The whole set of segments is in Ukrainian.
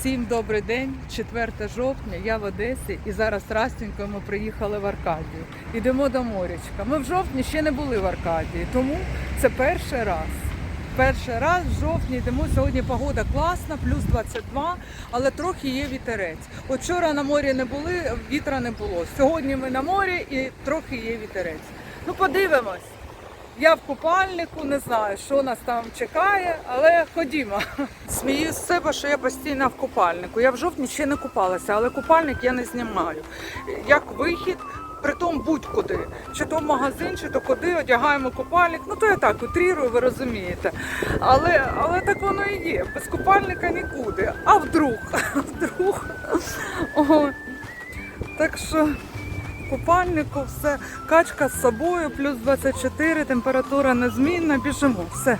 Всім добрий день, 4 жовтня, я в Одесі і зараз Растенько ми приїхали в Аркадію. Йдемо до морячка. Ми в жовтні ще не були в Аркадії, тому це перший раз. Перший раз в жовтні йдемо. Сьогодні погода класна, плюс 22, але трохи є вітерець. От вчора на морі не були, вітра не було. Сьогодні ми на морі і трохи є вітерець. Ну подивимось. Я в купальнику, не знаю, що нас там чекає, але ходімо. Смію з себе, що я постійно в купальнику. Я в жовтні ще не купалася, але купальник я не знімаю. Як вихід, притом будь-куди. Чи то в магазин, чи то куди одягаємо купальник. Ну то я так утрірую, ви розумієте. Але, але так воно і є. Без купальника нікуди. А вдруг? Вдруг? О, так що купальнику все, качка з собою, плюс 24, температура незмінна, біжимо, все.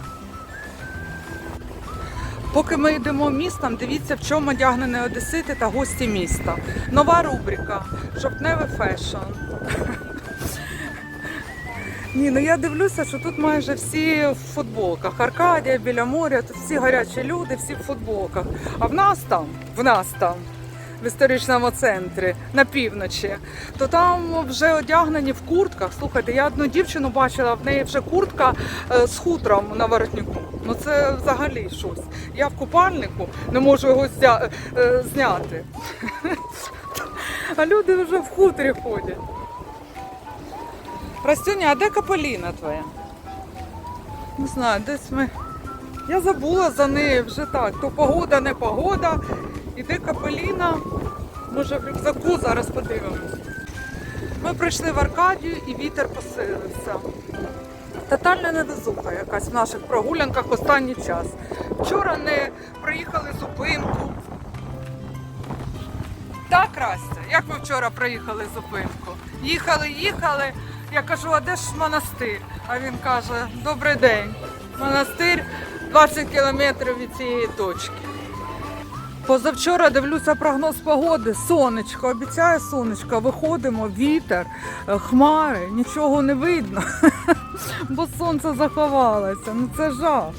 Поки ми йдемо містом, дивіться, в чому одягнені одесити та гості міста. Нова рубрика Жовтневий фешн. Ні, ну я дивлюся, що тут майже всі в футболках. Аркадія біля моря, тут всі гарячі люди, всі в футболках. А в нас там, в нас там, в історичному центрі на півночі, то там вже одягнені в куртках. Слухайте, я одну дівчину бачила, в неї вже куртка е, з хутром на воротнику. Ну це взагалі щось. Я в купальнику не можу його зя- е, зняти. А люди вже в хутрі ходять. Растюня, а де капеліна твоя? Не знаю, десь ми. Я забула за неї вже так. То погода, не погода. І де капеліна? Може в рюкзаку зараз подивимось. Ми прийшли в Аркадію і вітер посилився. Тотальна недозуха якась в наших прогулянках останній час. Вчора не проїхали зупинку. Так, Растя, як ви вчора проїхали зупинку? Їхали, їхали. Я кажу, а де ж монастир? А він каже, добрий день. Монастир 20 кілометрів від цієї точки. Позавчора дивлюся прогноз погоди. Сонечко, обіцяє сонечко. Виходимо, вітер, е, хмари, нічого не видно, бо сонце заховалося. Ну це жах.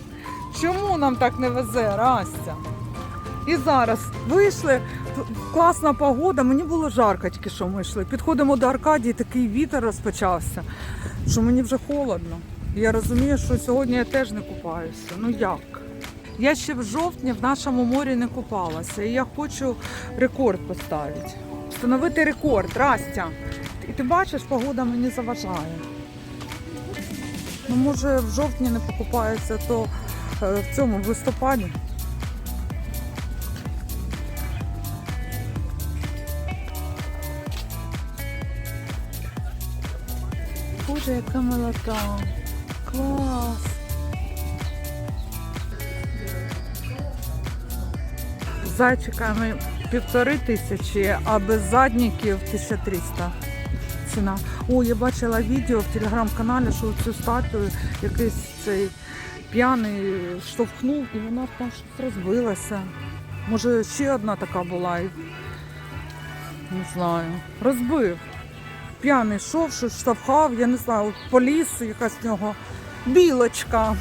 Чому нам так не везе, Растя? І зараз вийшли, класна погода, мені було жарко тільки що ми йшли. Підходимо до Аркадії, такий вітер розпочався, що мені вже холодно. Я розумію, що сьогодні я теж не купаюся. Ну як? Я ще в жовтні в нашому морі не купалася, і я хочу рекорд поставити. Встановити рекорд, Растя. І ти бачиш, погода мені заважає. Ну, може, в жовтні не покупаюся, то е, в цьому в листопаді. Боже, яка милота. Клас. З зайчиками півтори тисячі, а без задніків 1300 ціна. О, я бачила відео в телеграм-каналі, що цю статую якийсь цей п'яний штовхнув і вона там щось розбилася. Може ще одна така була. Не знаю. Розбив. П'яний йшов, щось штовхав, я не знаю, поліс якась в нього. Білочка.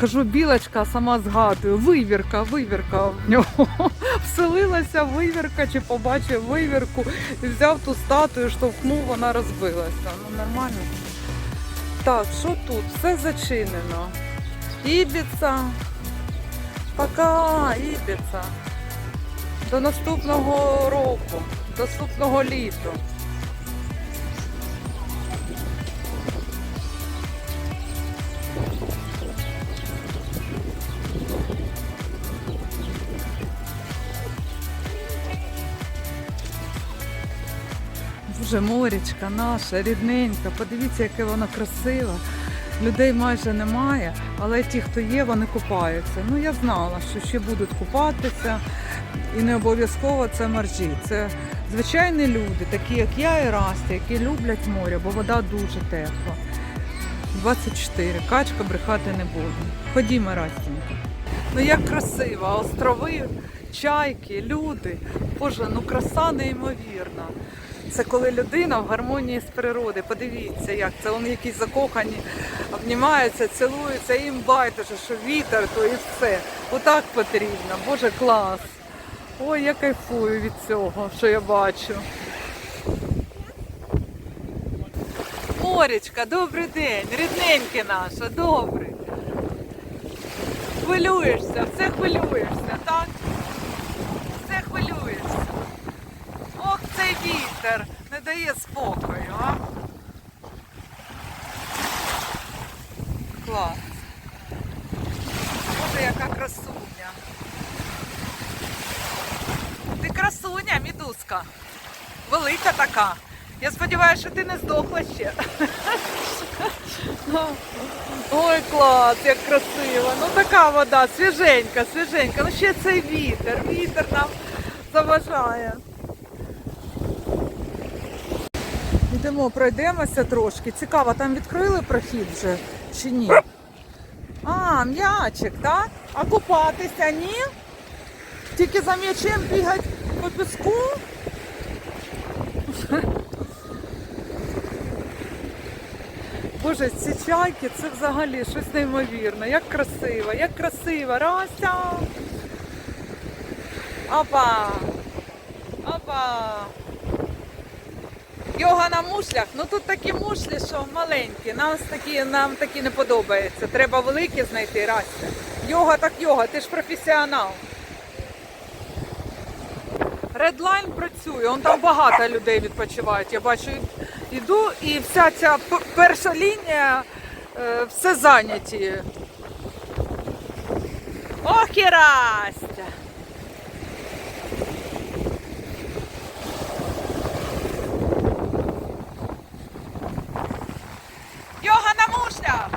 Кажу, білочка, сама згадую, вивірка, вивірка в нього. Вселилася вивірка чи побачив вивірку взяв ту статую, штовхнув, вона розбилася. Ну нормально. Так, що тут? Все зачинено. Ібіца. Пока, Ібіца. До наступного року, до наступного літа. Вже морячка наша, рідненька. Подивіться, яке воно красиве. Людей майже немає, але ті, хто є, вони купаються. Ну я знала, що ще будуть купатися, і не обов'язково це моржі. Це звичайні люди, такі як я і Растя, які люблять море, бо вода дуже тепла. 24. Качка брехати не буде. Ходімо, Растінька. Ну як красиво, острови, чайки, люди. Боже, ну краса неймовірна. Це коли людина в гармонії з природи. Подивіться, як це вони якісь закохані, обнімаються, цілуються, їм байдуже, що вітер, то і все. Отак потрібно. Боже, клас. Ой, я кайфую від цього, що я бачу. Моречка, добрий день, рідненьке наша, добрий. Хвилюєшся, все хвилюєшся, так? Все хвилюєшся. Цей вітер не дає спокою, а? Клас. Боже, яка красуня. Ти красуня, мідузка. Велика така. Я сподіваюся, що ти не здохла ще. Ой, клас, як красиво. Ну така вода, свіженька, свіженька. Ну ще цей вітер. Вітер нам заважає. Йдемо, пройдемося трошки. Цікаво, там відкрили прохід вже чи ні? А, м'ячик, так? А купатися ні? Тільки за м'ячем бігати по піску? Боже, ці чайки це взагалі щось неймовірне. Як красиво, як красиво. Рася. Опа. Опа. Йога на мушлях. Ну тут такі мушлі, що маленькі. Нам такі, нам такі не подобаються. Треба великі знайти, Рася. Йога так йога, ти ж професіонал. Редлайн працює, он там багато людей відпочивають. Я бачу, іду, і вся ця перша лінія е, все зайняті. Ох, і Растя! Йога на мушлях!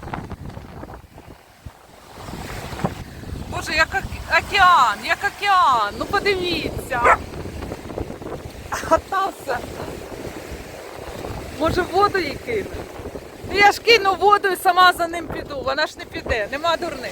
Боже, як ок- океан, як океан, ну подивіться. Катався. Може воду її кину? Ну я ж кину воду і сама за ним піду, вона ж не піде, нема дурних.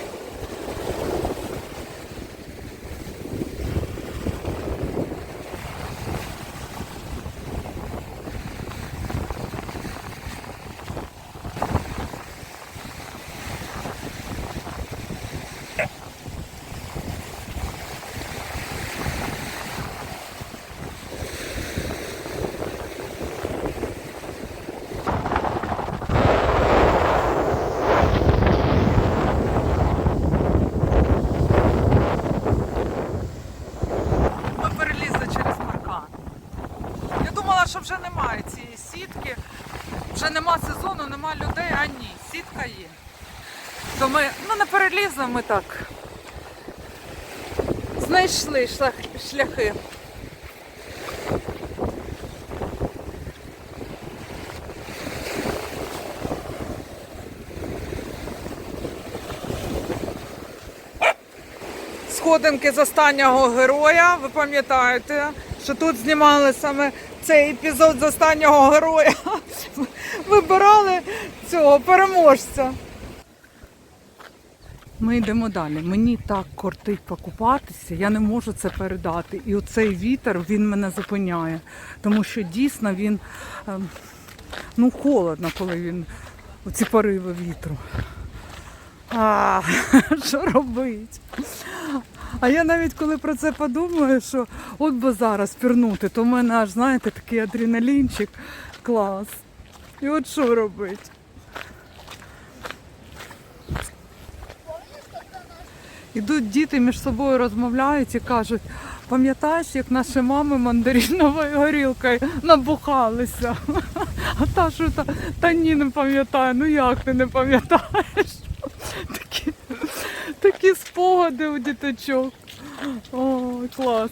Ми перелізли через паркан. Я думала, що вже немає цієї сітки, вже нема сезону, нема а ні, сітка є. То ми ну, не перелізли, ми так. Знайшли шлях- шляхи. сходинки з останнього героя. Ви пам'ятаєте, що тут знімали саме цей епізод з останнього героя. Вибирали цього переможця. Ми йдемо далі. Мені так кортить покупатися, я не можу це передати. І оцей вітер він мене зупиняє, тому що дійсно він ем, ну холодно, коли він оці пориви вітру. А, що робить? А я навіть коли про це подумаю, що от би зараз пірнути, то в мене аж, знаєте, такий адреналінчик, клас. І от що робить? Ідуть діти між собою розмовляють і кажуть, пам'ятаєш, як наші мами мандариновою горілкою набухалися? А та що та, та ні, не пам'ятаю. Ну як ти не пам'ятаєш? Такі, такі спогади у діточок. Ой, клас.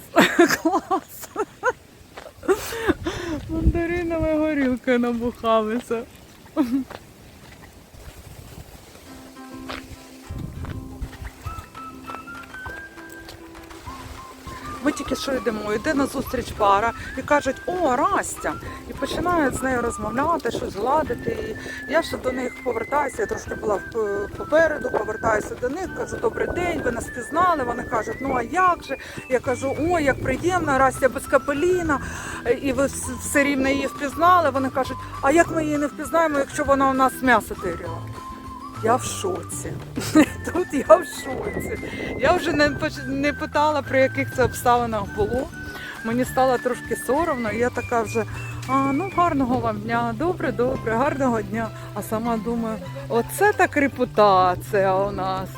Клас. Мандариновою горілкою набухалися. Ми тільки що йдемо, йде на зустріч пара і кажуть, о, Растя! І починають з нею розмовляти, щось гладити. І я ще до них повертаюся, я трошки була попереду, повертаюся до них, кажу, добрий день, ви нас пізнали. Вони кажуть, ну а як же? Я кажу, ой, як приємно, Растя без капеліна, і ви все рівно її впізнали. Вони кажуть, а як ми її не впізнаємо, якщо вона у нас м'ясо тирила? Я в шоці. Тут я в шоці. Я вже не, не питала, при яких це обставинах було. Мені стало трошки соромно, і я така вже, а ну гарного вам дня, добре, добре, гарного дня. А сама думаю, оце так репутація у нас.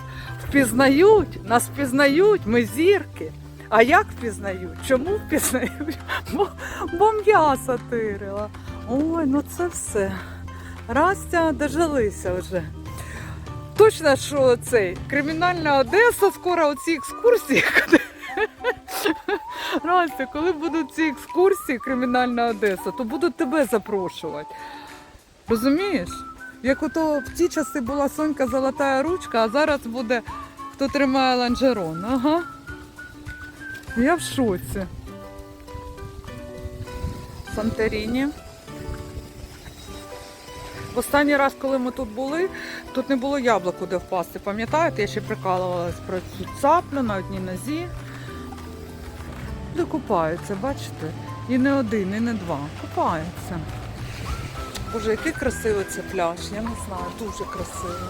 Впізнають, нас впізнають, ми зірки. А як впізнають? Чому впізнають? Бо, бо м'ясо тирила. Ой, ну це все. Растя дожилися вже. Точно, що цей кримінальна Одеса скоро оці екскурсії. Растя, коли будуть ці екскурсії, кримінальна Одеса, то будуть тебе запрошувати. Розумієш? Як ото в ті часи була Сонька Золота ручка, а зараз буде хто тримає ланжерон. Ага. Я в шоці. Санторіні. Останній раз, коли ми тут були, тут не було яблук, куди впасти. Пам'ятаєте, я ще прикалувалась про цю цаплю на одній нозі. Люди купаються, бачите? І не один, і не два. Купаються. Боже, який красивий це пляж, я не знаю, дуже красивий.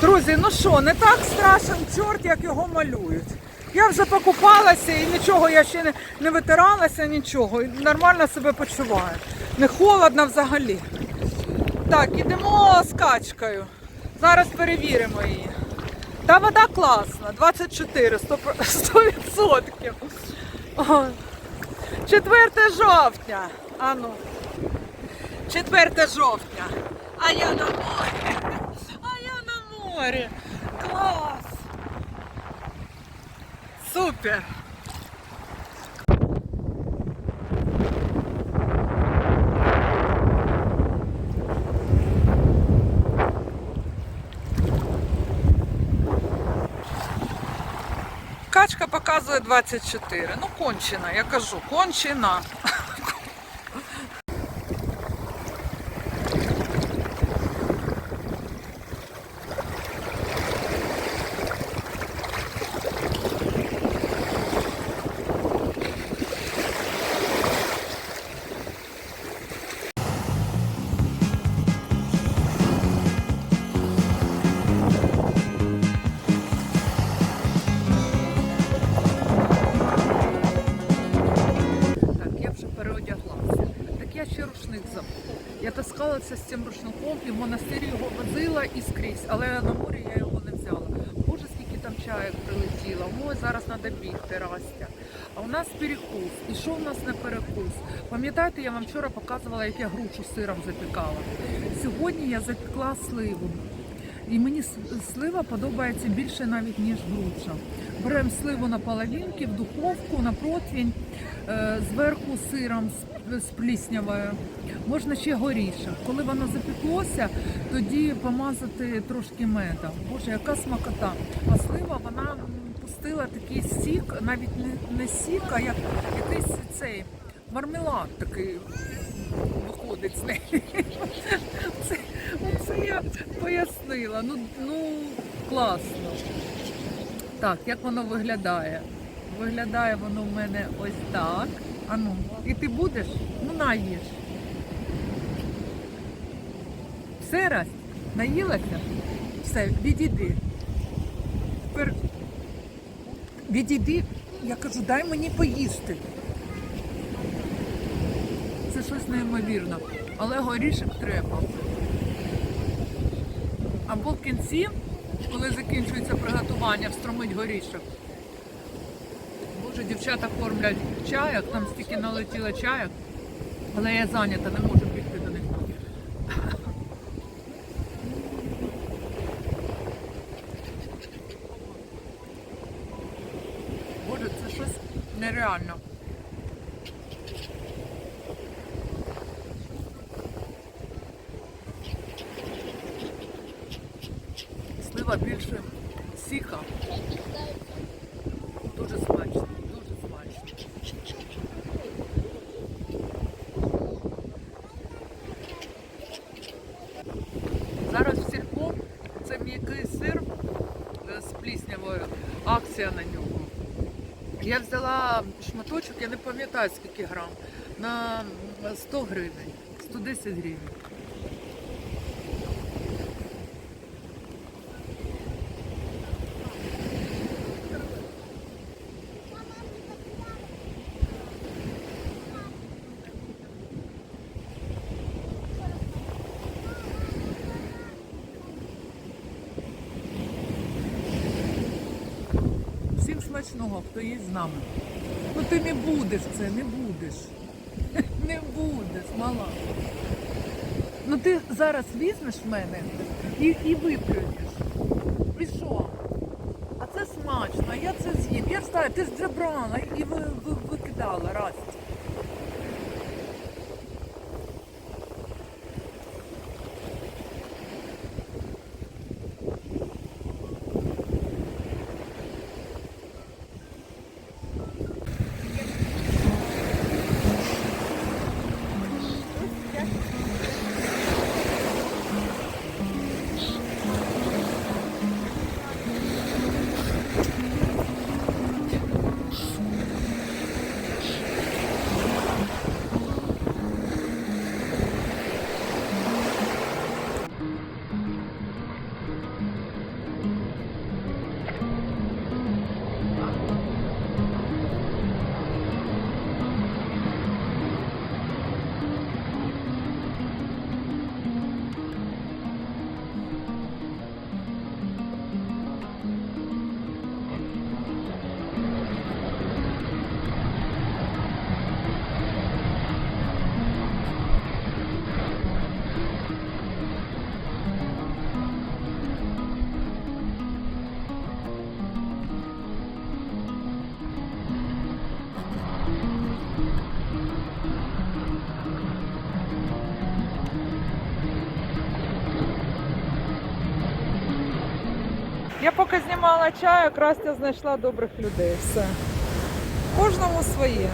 Друзі, ну що, не так страшен чорт, як його малюють. Я вже покупалася і нічого, я ще не, не витиралася, нічого. Нормально себе почуваю. Не холодно взагалі. Так, ідемо з качкою. Зараз перевіримо її. Та вода класна, 24, 100%. 100%. 4 жовтня. А ну. 4 жовтня. А я на морі. А я на морі. Клас. Супер. Качка показує 24. Ну, кончена, я кажу, кончена. Таскалася з цим рушником і в монастир його возила і скрізь, але на морі я його не взяла. Боже, скільки там чаєк прилетіло. Ой, зараз треба бігти, Растя. А у нас перекус. І що в нас на перекус? Пам'ятаєте, я вам вчора показувала, як я грушу сиром запікала. Сьогодні я запекла сливу. І мені слива подобається більше навіть ніж груша. Беремо сливу на половинки, в духовку, на противень, е, зверху сиром з. Можна ще горішок. Коли воно запеклося, тоді помазати трошки меда. Боже, яка смакота. А слива вона пустила такий сік, навіть не, сік, а як якийсь цей мармелад такий виходить з неї. Це я пояснила. Ну, ну класно. Так, як воно виглядає? Виглядає воно в мене ось так. А ну, і ти будеш? Ну наїж. Все раз, наїлася? Все, відійди. Тепер відійди, я кажу, дай мені поїсти. Це щось неймовірне. Але горішок треба. Або в кінці, коли закінчується приготування, встромить горішок. Боже, дівчата кормлять чаяк, там стільки налетіло чаяк, але я зайнята, не можу бігти до них. Боже, це щось нереально. Слива більше Сіха. Дуже смачно, дуже смачно. Зараз в сільпо це м'який сир з пліснявою, акція на нього. Я взяла шматочок, я не пам'ятаю скільки грам, на 100 гривень, 110 гривень. Всім смачного, хто є з нами. Ну ти не будеш це, не будеш. Не будеш, мала. Ну ти зараз візьмеш в мене і, і виплюнеш. І що? А це смачно, я це з'їм. Я встаю, ти ж вже брала і ви, ви, викидала раз. Поки знімала чай, якраз я знайшла добрих людей. Все. Кожному своє.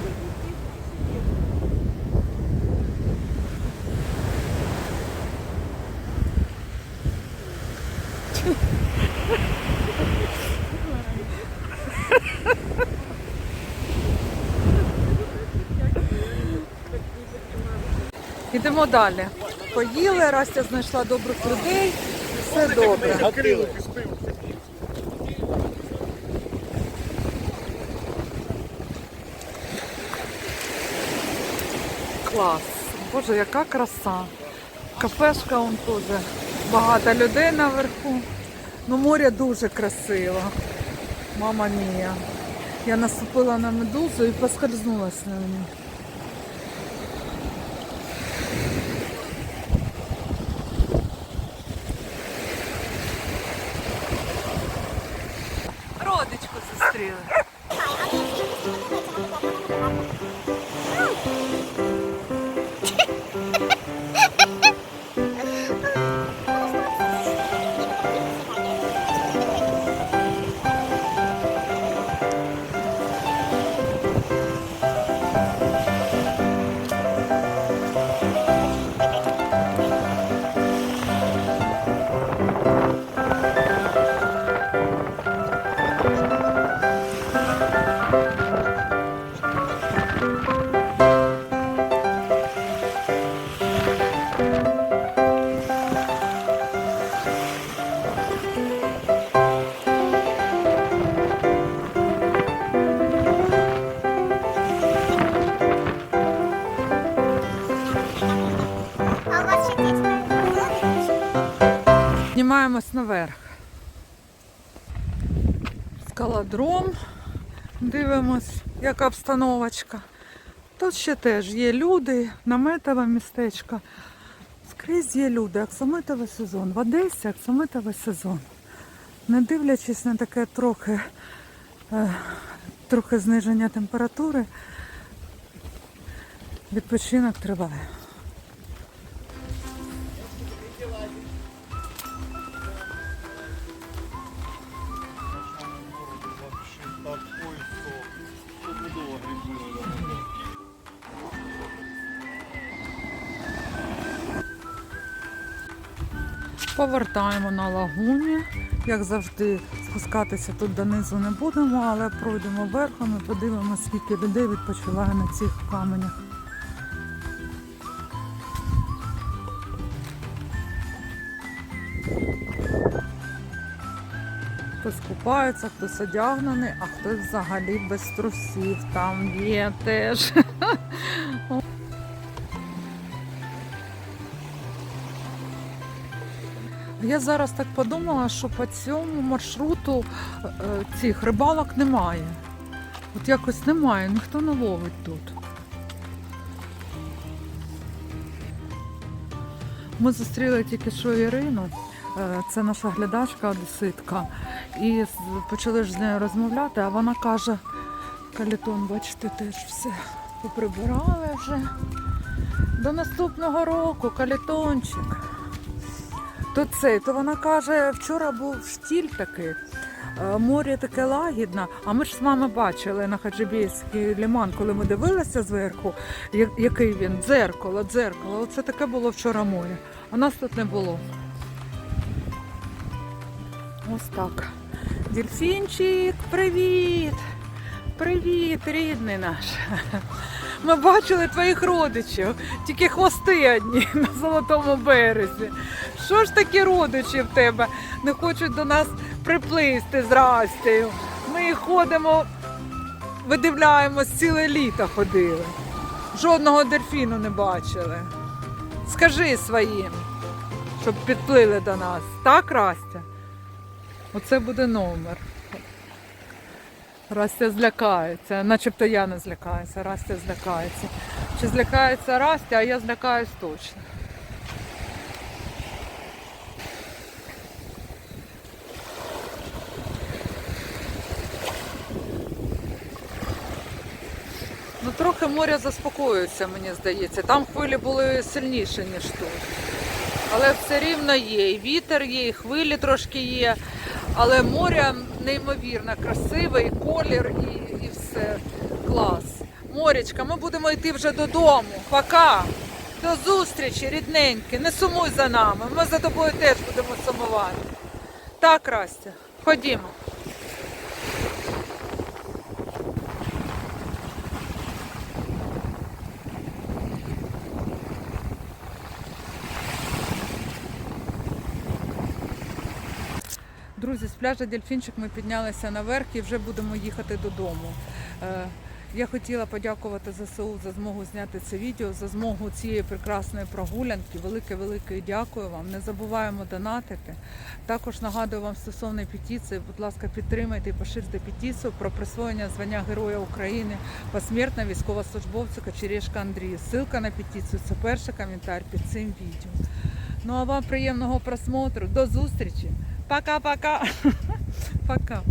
Ідемо далі. Поїли, Растя знайшла добрих людей. Все добре. Клас. Боже, яка краса. Кафешка он теж. Багато людей наверху. Ну, море дуже красиво. Мама мія. Я наступила на медузу і поскользнулась на ній. Родичку зустріли. Скалодром. Дивимось, яка обстановочка. Тут ще теж є люди, наметове містечко. Скрізь є люди, аксамитовий сезон. В Одесі аксамитовий сезон. Не дивлячись на таке трохи, трохи зниження температури, відпочинок триває. Повертаємо на лагуні. Як завжди, спускатися тут донизу не будемо, але пройдемо верхом і подивимося, скільки людей відпочиває на цих каменях. Хтось купається, хтось одягнений, а хтось взагалі без трусів. Там є теж. Я зараз так подумала, що по цьому маршруту е, цих рибалок немає. От якось немає, ніхто не ловить тут. Ми зустріли тільки що Ірину, е, це наша глядачка, одеситка, і почали ж з нею розмовляти, а вона каже, калітон, бачите, теж все поприбирали вже. До наступного року, калітончик. То це, то вона каже, вчора був штіль такий, е, море таке лагідне, а ми ж з вами бачили на Хаджибійський ліман, коли ми дивилися зверху, який він, дзеркало, дзеркало. Оце таке було вчора море. А нас тут не було. Ось так. Дельфінчик, привіт! Привіт, рідний наш. Ми бачили твоїх родичів, тільки хвости одні на золотому березі. Що ж такі родичі в тебе не хочуть до нас приплисти з Растею? Ми ходимо, видивляємось, ціле літо ходили. Жодного дельфіну не бачили. Скажи своїм, щоб підплили до нас. Так, Растя? Оце буде номер. Растя злякається, начебто я не злякаюся, Растя злякається. Чи злякається Растя, а я злякаюсь точно. Трохи море заспокоюється, мені здається. Там хвилі були сильніші, ніж тут. Але все рівно є. І вітер є, і хвилі трошки є. Але море неймовірно красиве, і колір, і, і все. Клас. Морячка, ми будемо йти вже додому. Пока. До зустрічі, рідненькі. Не сумуй за нами. Ми за тобою теж будемо сумувати. Так, Растя, ходімо. Друзі, з пляжа Дельфінчик ми піднялися наверх і вже будемо їхати додому. Е, Я хотіла подякувати ЗСУ за змогу зняти це відео, за змогу цієї прекрасної прогулянки. Велике велике дякую вам. Не забуваємо донатити. Також нагадую вам стосовно петиції. Будь ласка, підтримайте і поширте петицію про присвоєння звання Героя України посмертно військовослужбовцю Кочерєшка Андрію. Ссылка на петицію це перший коментар під цим відео. Ну а вам приємного просмотру. До зустрічі. Пока-пока. Пока.